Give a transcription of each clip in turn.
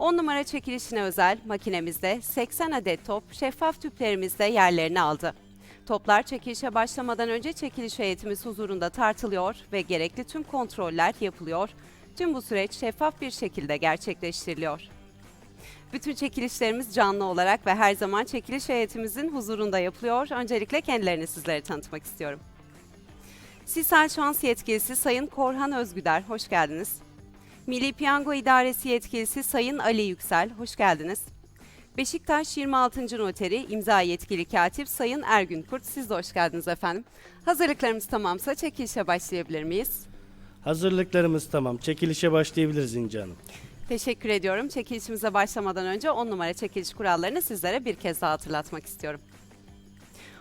10 numara çekilişine özel makinemizde 80 adet top şeffaf tüplerimizde yerlerini aldı. Toplar çekilişe başlamadan önce çekiliş heyetimiz huzurunda tartılıyor ve gerekli tüm kontroller yapılıyor. Tüm bu süreç şeffaf bir şekilde gerçekleştiriliyor. Bütün çekilişlerimiz canlı olarak ve her zaman çekiliş heyetimizin huzurunda yapılıyor. Öncelikle kendilerini sizlere tanıtmak istiyorum. Sisal Şans Yetkilisi Sayın Korhan Özgüder, hoş geldiniz. Milli Piyango İdaresi Yetkilisi Sayın Ali Yüksel, hoş geldiniz. Beşiktaş 26. Noteri İmza Yetkili Katip Sayın Ergün Kurt, siz de hoş geldiniz efendim. Hazırlıklarımız tamamsa çekilişe başlayabilir miyiz? Hazırlıklarımız tamam. Çekilişe başlayabiliriz İnci Hanım. Teşekkür ediyorum. Çekilişimize başlamadan önce 10 numara çekiliş kurallarını sizlere bir kez daha hatırlatmak istiyorum.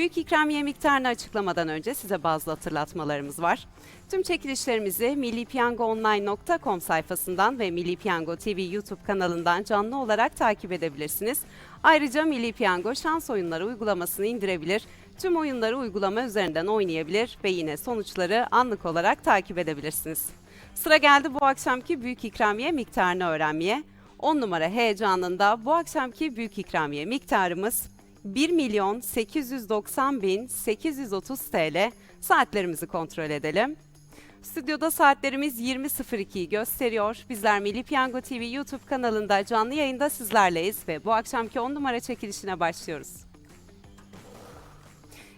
Büyük ikramiye miktarını açıklamadan önce size bazı hatırlatmalarımız var. Tüm çekilişlerimizi millipiyangoonline.com sayfasından ve Milli Piyango TV YouTube kanalından canlı olarak takip edebilirsiniz. Ayrıca Milli Piyango şans oyunları uygulamasını indirebilir, tüm oyunları uygulama üzerinden oynayabilir ve yine sonuçları anlık olarak takip edebilirsiniz. Sıra geldi bu akşamki büyük ikramiye miktarını öğrenmeye. 10 numara heyecanında bu akşamki büyük ikramiye miktarımız 1 milyon 890 bin 830 TL. Saatlerimizi kontrol edelim. Stüdyoda saatlerimiz 20.02'yi gösteriyor. Bizler Milli Piyango TV YouTube kanalında canlı yayında sizlerleyiz ve bu akşamki 10 numara çekilişine başlıyoruz.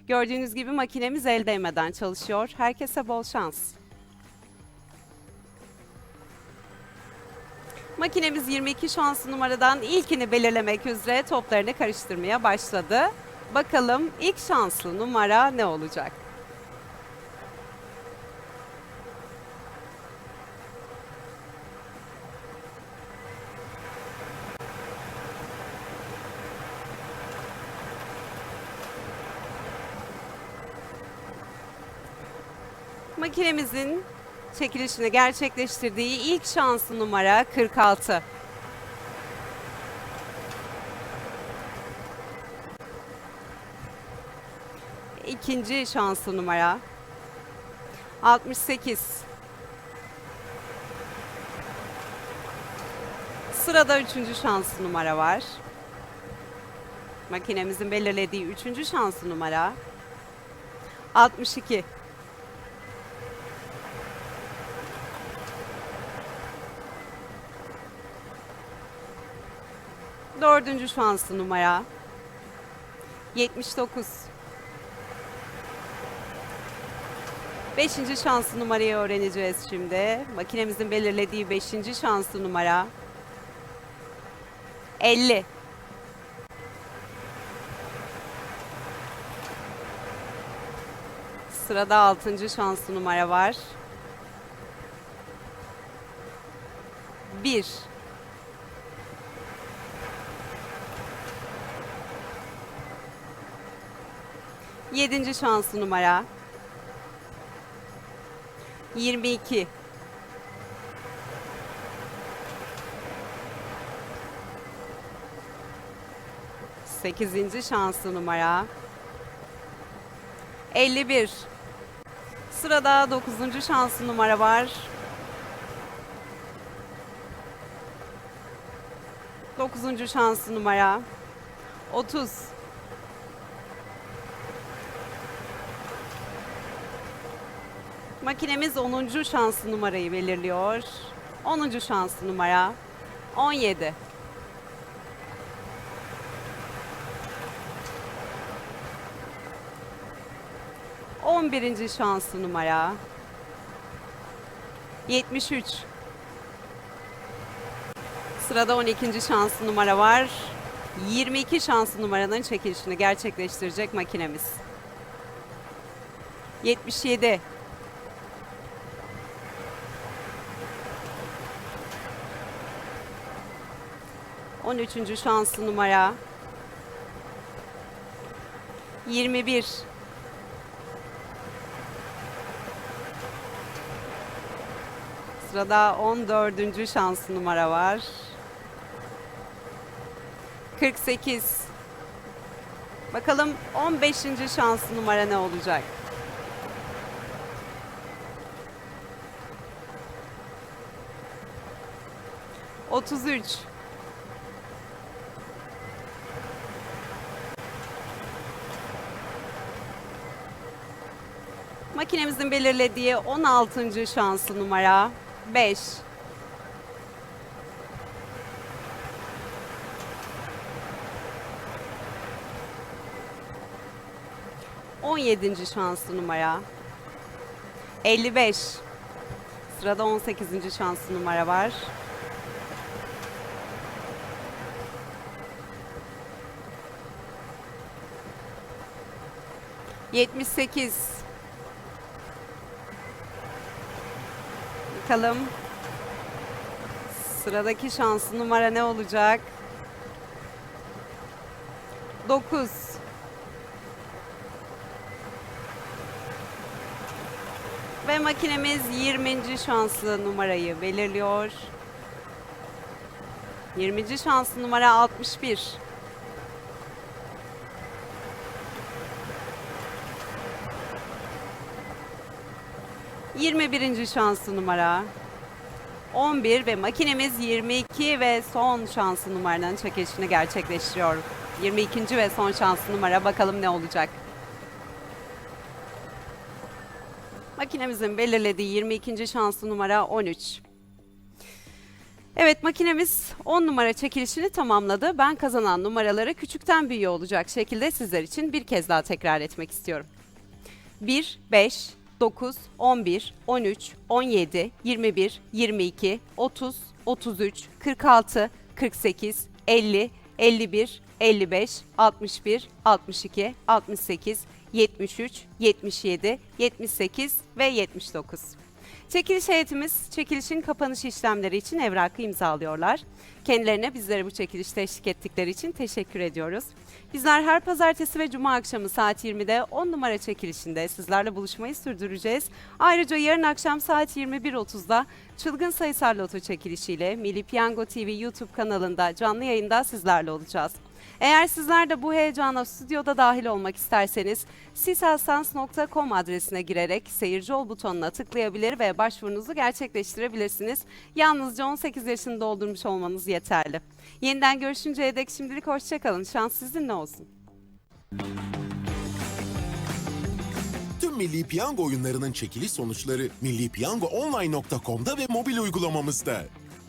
Gördüğünüz gibi makinemiz el değmeden çalışıyor. Herkese bol şans. Makinemiz 22 şanslı numaradan ilkini belirlemek üzere toplarını karıştırmaya başladı. Bakalım ilk şanslı numara ne olacak? Makinemizin çekilişini gerçekleştirdiği ilk şanslı numara 46. İkinci şanslı numara 68. Sırada üçüncü şanslı numara var. Makinemizin belirlediği üçüncü şanslı numara 62. Dördüncü şanslı numara 79. Beşinci şanslı numarayı öğreneceğiz şimdi. Makinemizin belirlediği beşinci şanslı numara 50. Sırada altıncı şanslı numara var. 1. Yedinci şanslı numara. 22. Sekizinci şanslı numara. 51. Sırada dokuzuncu şanslı numara var. Dokuzuncu şanslı numara. 30. Makinemiz 10. şanslı numarayı belirliyor. 10. şanslı numara 17. 11. şanslı numara 73. Sırada 12. şanslı numara var. 22 şanslı numaranın çekilişini gerçekleştirecek makinemiz. 77 13. şanslı numara 21 Sırada 14. şanslı numara var. 48 Bakalım 15. şanslı numara ne olacak? Otuz üç. Makinemizin belirlediği 16. şanslı numara 5. 17. şanslı numara 55. Sırada 18. şanslı numara var. Yetmiş sekiz. Bakalım. Sıradaki şanslı numara ne olacak? 9. Ve makinemiz 20. şanslı numarayı belirliyor. 20. şanslı numara 61. Yirmi birinci şanslı numara 11 ve makinemiz 22 ve son şanslı numaranın çekilişini gerçekleştiriyor. 22. ve son şanslı numara bakalım ne olacak. Makinemizin belirlediği 22. şanslı numara 13. Evet makinemiz 10 numara çekilişini tamamladı. Ben kazanan numaraları küçükten büyüğe olacak şekilde sizler için bir kez daha tekrar etmek istiyorum. 1, 5, 9, 11, 13, 17, 21, 22, 30, 33, 46, 48, 50, 51, 55, 61, 62, 68, 73, 77, 78 ve 79. Çekiliş heyetimiz çekilişin kapanış işlemleri için evrakı imzalıyorlar. Kendilerine bizlere bu çekilişte eşlik ettikleri için teşekkür ediyoruz. Bizler her pazartesi ve cuma akşamı saat 20'de 10 numara çekilişinde sizlerle buluşmayı sürdüreceğiz. Ayrıca yarın akşam saat 21.30'da Çılgın Sayısal Loto çekilişiyle Milli Piyango TV YouTube kanalında canlı yayında sizlerle olacağız. Eğer sizler de bu heyecana stüdyoda dahil olmak isterseniz siselsans.com adresine girerek seyirci ol butonuna tıklayabilir ve başvurunuzu gerçekleştirebilirsiniz. Yalnızca 18 yaşını doldurmuş olmanız yeterli. Yeniden görüşünceye dek şimdilik hoşçakalın. Şans sizinle olsun. Tüm Milli Piyango oyunlarının çekiliş sonuçları millipiyangoonline.com'da ve mobil uygulamamızda.